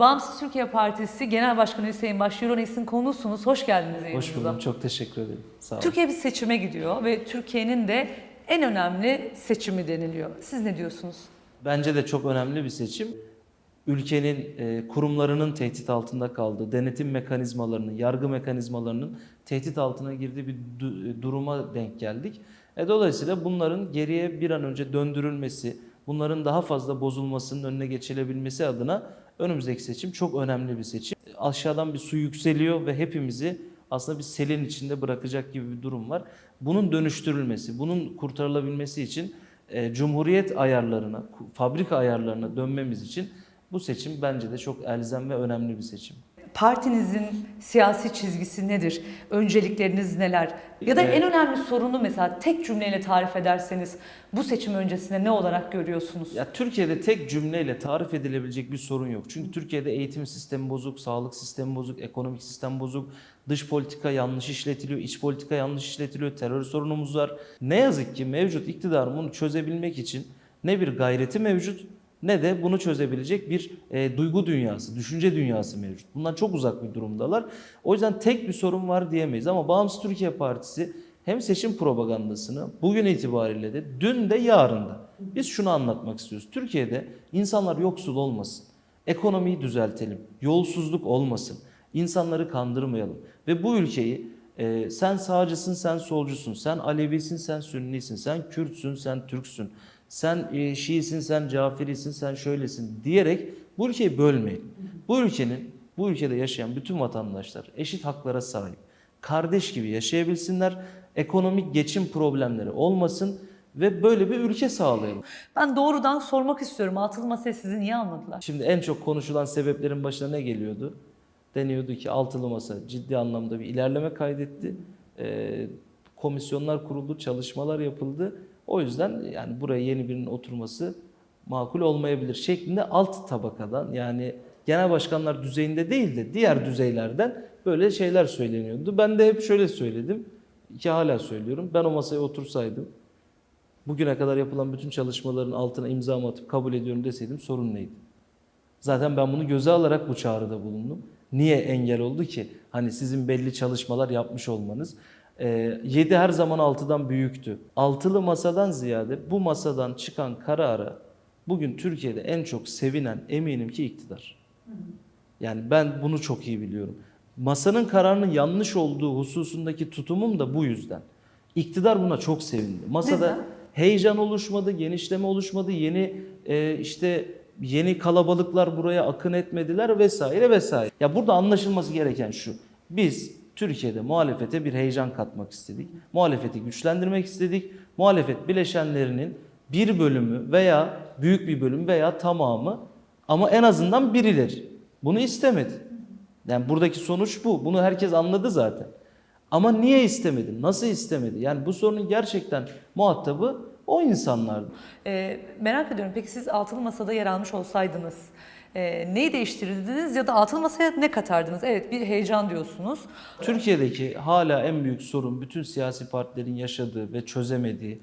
Bağımsız Türkiye Partisi Genel Başkanı Hüseyin Baş Euronext konuğusunuz. Hoş geldiniz Hoş yayınımıza. buldum. Çok teşekkür ederim. Sağ olun. Türkiye bir seçime gidiyor ve Türkiye'nin de en önemli seçimi deniliyor. Siz ne diyorsunuz? Bence de çok önemli bir seçim. Ülkenin e, kurumlarının tehdit altında kaldığı, denetim mekanizmalarının, yargı mekanizmalarının tehdit altına girdiği bir du- duruma denk geldik. E, dolayısıyla bunların geriye bir an önce döndürülmesi, bunların daha fazla bozulmasının önüne geçilebilmesi adına önümüzdeki seçim çok önemli bir seçim. Aşağıdan bir su yükseliyor ve hepimizi aslında bir selin içinde bırakacak gibi bir durum var. Bunun dönüştürülmesi, bunun kurtarılabilmesi için e, cumhuriyet ayarlarına, fabrika ayarlarına dönmemiz için bu seçim bence de çok elzem ve önemli bir seçim. Partinizin siyasi çizgisi nedir? Öncelikleriniz neler? Ya da Evet. en önemli sorunu mesela tek cümleyle tarif ederseniz bu seçim öncesinde ne olarak görüyorsunuz? Ya Türkiye'de tek cümleyle tarif edilebilecek bir sorun yok. Çünkü Türkiye'de eğitim sistemi bozuk, sağlık sistemi bozuk, ekonomik sistem bozuk, dış politika yanlış işletiliyor, iç politika yanlış işletiliyor, terör sorunumuz var. Ne yazık ki mevcut iktidarın bunu çözebilmek için ne bir gayreti mevcut ne de bunu çözebilecek bir e, duygu dünyası, düşünce dünyası mevcut. Bundan çok uzak bir durumdalar. O yüzden tek bir sorun var diyemeyiz ama Bağımsız Türkiye Partisi hem seçim propagandasını bugün itibariyle de dün de yarın da biz şunu anlatmak istiyoruz. Türkiye'de insanlar yoksul olmasın. Ekonomiyi düzeltelim. Yolsuzluk olmasın. insanları kandırmayalım. Ve bu ülkeyi e, sen sağcısın, sen solcusun, sen Alevisin, sen Sünnisin, sen Kürtsün, sen Türksün, sen e, Şiisin, sen Caferisin, sen şöylesin diyerek bu ülkeyi bölmeyin. Bu ülkenin, bu ülkede yaşayan bütün vatandaşlar eşit haklara sahip. Kardeş gibi yaşayabilsinler, ekonomik geçim problemleri olmasın ve böyle bir ülke sağlayalım. Ben doğrudan sormak istiyorum. Altılı masaya sizi niye almadılar? Şimdi en çok konuşulan sebeplerin başına ne geliyordu? Deniyordu ki altılı masa ciddi anlamda bir ilerleme kaydetti. Ee, komisyonlar kuruldu, çalışmalar yapıldı. O yüzden yani buraya yeni birinin oturması makul olmayabilir şeklinde alt tabakadan yani genel başkanlar düzeyinde değil de diğer düzeylerden böyle şeyler söyleniyordu. Ben de hep şöyle söyledim ki hala söylüyorum. Ben o masaya otursaydım bugüne kadar yapılan bütün çalışmaların altına imza atıp kabul ediyorum deseydim sorun neydi? Zaten ben bunu göze alarak bu çağrıda bulundum. Niye engel oldu ki? Hani sizin belli çalışmalar yapmış olmanız. 7 her zaman 6'dan büyüktü. Altılı masadan ziyade bu masadan çıkan karara bugün Türkiye'de en çok sevinen eminim ki iktidar. Yani ben bunu çok iyi biliyorum. Masanın kararının yanlış olduğu hususundaki tutumum da bu yüzden. İktidar buna çok sevindi. Masada Neden? heyecan oluşmadı, genişleme oluşmadı, yeni e, işte yeni kalabalıklar buraya akın etmediler vesaire vesaire. Ya burada anlaşılması gereken şu. Biz Türkiye'de muhalefete bir heyecan katmak istedik. Muhalefeti güçlendirmek istedik. Muhalefet bileşenlerinin bir bölümü veya büyük bir bölüm veya tamamı ama en azından birileri bunu istemedi. Yani buradaki sonuç bu. Bunu herkes anladı zaten. Ama niye istemedi? Nasıl istemedi? Yani bu sorunun gerçekten muhatabı o insanlardı. Ee, merak ediyorum peki siz altılı masada yer almış olsaydınız e, neyi değiştirirdiniz ya da altılı masaya ne katardınız? Evet bir heyecan diyorsunuz. Türkiye'deki hala en büyük sorun bütün siyasi partilerin yaşadığı ve çözemediği,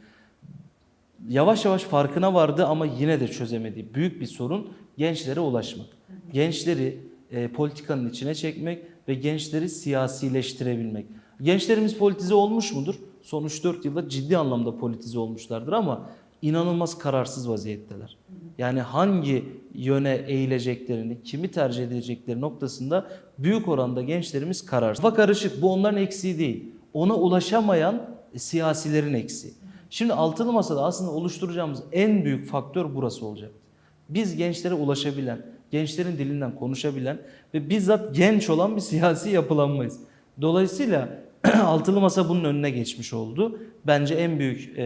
yavaş yavaş farkına vardı ama yine de çözemediği büyük bir sorun gençlere ulaşmak. Gençleri e, politikanın içine çekmek ve gençleri siyasileştirebilmek. Gençlerimiz politize olmuş mudur? Son 3-4 yılda ciddi anlamda politize olmuşlardır ama inanılmaz kararsız vaziyetteler. Yani hangi yöne eğileceklerini, kimi tercih edecekleri noktasında büyük oranda gençlerimiz kararsız. Kafa karışık bu onların eksiği değil. Ona ulaşamayan siyasilerin eksiği. Şimdi altılı masada aslında oluşturacağımız en büyük faktör burası olacak. Biz gençlere ulaşabilen, gençlerin dilinden konuşabilen ve bizzat genç olan bir siyasi yapılanmayız. Dolayısıyla altılı masa bunun önüne geçmiş oldu. Bence en büyük e,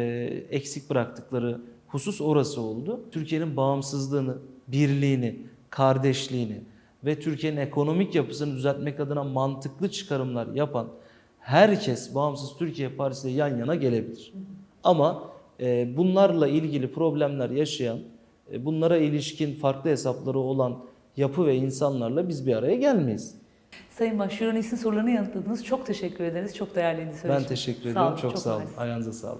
eksik bıraktıkları husus orası oldu. Türkiye'nin bağımsızlığını, birliğini, kardeşliğini ve Türkiye'nin ekonomik yapısını düzeltmek adına mantıklı çıkarımlar yapan herkes Bağımsız Türkiye Partisi yan yana gelebilir. Ama e, bunlarla ilgili problemler yaşayan, e, bunlara ilişkin farklı hesapları olan yapı ve insanlarla biz bir araya gelmeyiz. Sayın Baş Euronext'in sorularını yanıtladınız. Çok teşekkür ederiz. Çok değerliydi Ben söyleşiniz. teşekkür Sağ ederim. olun, çok, sağ olun. Ayağınıza sağlık.